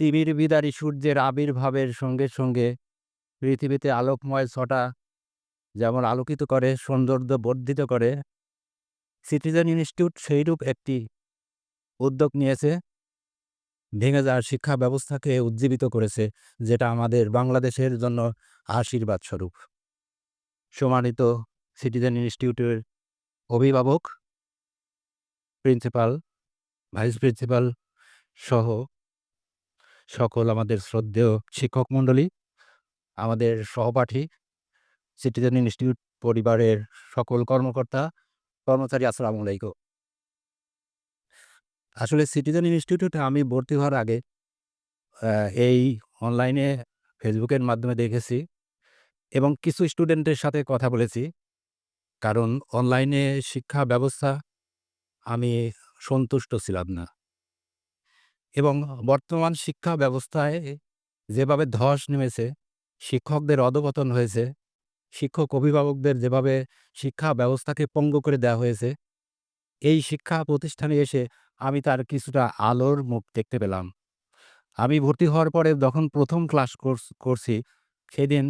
তিমির বিদারী সূর্যের আবির্ভাবের সঙ্গে সঙ্গে পৃথিবীতে আলোকময় ছটা যেমন আলোকিত করে, সৌন্দর্য বর্ধিত করে, সিটিজেন ইনস্টিটিউট সেইরূপ একটি উদ্যোগ নিয়েছে, ভেঙে যাওয়ার শিক্ষা ব্যবস্থাকে উজ্জীবিত করেছে, যেটা আমাদের বাংলাদেশের জন্য আশীর্বাদ স্বরূপ। সম্মানিত সিটিজেন ইনস্টিটিউটের অভিভাবক, প্রিন্সিপাল, ভাইস প্রিন্সিপাল সহ সকল আমাদের শ্রদ্ধেয় শিক্ষক মণ্ডলী, আমাদের সহপাঠী সিটিজেন ইনস্টিটিউট পরিবারের সকল কর্মকর্তা, কর্মচারী, আসসালামু আলাইকুম। আসলে সিটিজেন ইনস্টিটিউটে আমি ভর্তি হওয়ার আগে এই অনলাইনে ফেসবুকের মাধ্যমে দেখেছি এবং কিছু স্টুডেন্টের সাথে কথা বলেছি। কারণ অনলাইনে শিক্ষা ব্যবস্থা আমি সন্তুষ্ট ছিলাম না। এবং বর্তমান শিক্ষা ব্যবস্থায় যেভাবে ধস নেমেছে, শিক্ষকদের অধপতন হয়েছে, শিক্ষক অভিভাবকদের যেভাবে শিক্ষা ব্যবস্থাকে পঙ্গু করে দেওয়া হয়েছে, এই শিক্ষা প্রতিষ্ঠানে এসে আমি তার কিছুটা আলোর মুখ দেখতে পেলাম। আমি ভর্তি হওয়ার পরে যখন প্রথম ক্লাস করছি, সেদিন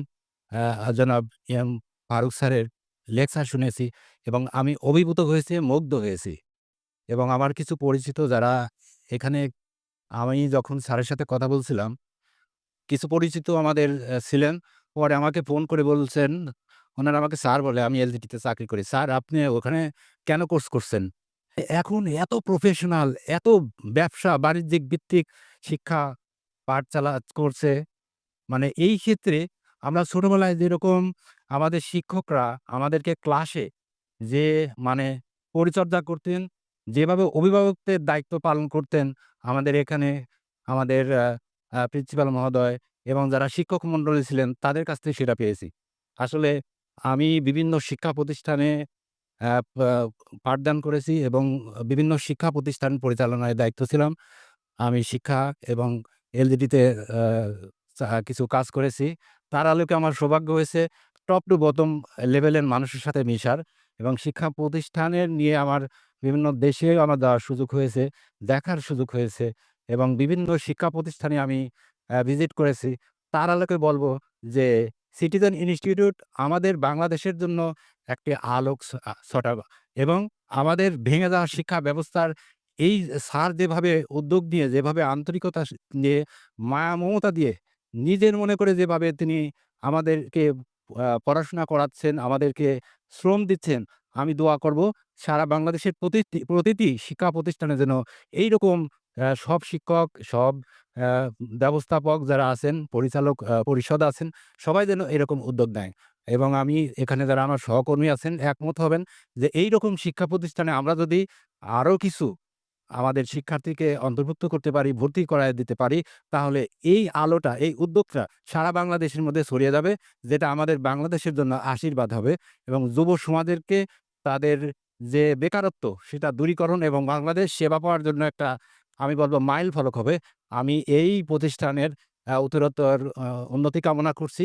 জনাব এম, ফারুক স্যারের লেকচার শুনেছি এবং আমি অভিভূত হয়েছি, মুগ্ধ হয়েছি এবং আমার কিছু পরিচিত যারা এখানে আমি যখন স্যারের সাথে কথা বলছিলাম, কিছু পরিচিত আমাদের ছিলেন। পরে আমাকে ফোন করে বলছেন, ওনারা আমাকে স্যার বলে, আমি এলজিটিতে চাকরি করি। স্যার, আপনি ওখানে কেন কোর্স করছেন? এখন এত প্রফেশনাল এত ব্যবসা, বাণিজ্যিক, ভিত্তিক শিক্ষা, পাঠ চালা করছে। মানে এই ক্ষেত্রে আমরা ছোটবেলায় যেরকম আমাদের শিক্ষকরা আমাদেরকে ক্লাসে যে মানে পরিচর্যা করতেন, যেভাবে অভিভাবকদের দায়িত্ব পালন করতেন আমাদের এখানে আমাদের প্রিন্সিপাল মহোদয় এবং যারা শিক্ষক মণ্ডলী ছিলেন তাদের কাছ থেকে সেটা পেয়েছি। আসলে আমি বিভিন্ন শিক্ষা প্রতিষ্ঠানে পাঠদান করেছি এবং বিভিন্ন শিক্ষা প্রতিষ্ঠান পরিচালনায় দায়িত্ব ছিলাম। আমি শিক্ষা এবং এলজিডিতে কিছু কাজ করেছি। তার আলোকে আমার সৌভাগ্য হয়েছে টপ টু বটম লেভেলের মানুষের সাথে মিশার। এবং শিক্ষা প্রতিষ্ঠানের নিয়ে আমার বিভিন্ন দেশে আমার যাওয়ার সুযোগ হয়েছে, দেখার সুযোগ হয়েছে এবং বিভিন্ন শিক্ষা প্রতিষ্ঠানে আমি ভিজিট করেছি। তার আলোকে বলব যে সিটিজেন ইনস্টিটিউট আমাদের বাংলাদেশের জন্য একটি আলোক ছটা এবং আমাদের ভেঙে যাওয়া শিক্ষা ব্যবস্থার এই স্যার যেভাবে উদ্যোগ নিয়ে, যেভাবে আন্তরিকতা নিয়ে, মায়া মমতা দিয়ে নিজের মনে করে যেভাবে তিনি আমাদেরকে পড়াশোনা করাচ্ছেন, আমাদেরকে শ্রম দিচ্ছেন। আমি দোয়া করব সারা বাংলাদেশের প্রতিটি প্রতিটি শিক্ষা প্রতিষ্ঠানে যেন এই রকম সব শিক্ষক, সব ব্যবস্থাপক যারা আছেন, পরিচালক পরিষদ আছেন, সবাই যেন এরকম উদ্যোগ নেয়। এবং আমি এখানে যারা আমার সহকর্মী আছেন একমত হবেন যে এই রকম শিক্ষা প্রতিষ্ঠানে আমরা যদি আরও কিছু আমাদের শিক্ষার্থীকে অন্তর্ভুক্ত করতে পারি, ভর্তি করায় দিতে পারি, তাহলে এই আলোটা, এই উদ্যোগটা সারা বাংলাদেশের মধ্যে ছড়িয়ে যাবে, যেটা আমাদের বাংলাদেশের জন্য আশীর্বাদ হবে এবং যুব সমাজেরকে তাদের যে বেকারত্ব, সেটা দূরীকরণ এবং বাংলাদেশ সেবা পাওয়ার জন্য একটা, আমি বলব, মাইল ফলক হবে। আমি এই প্রতিষ্ঠানের উত্তরোত্তর উন্নতি কামনা করছি।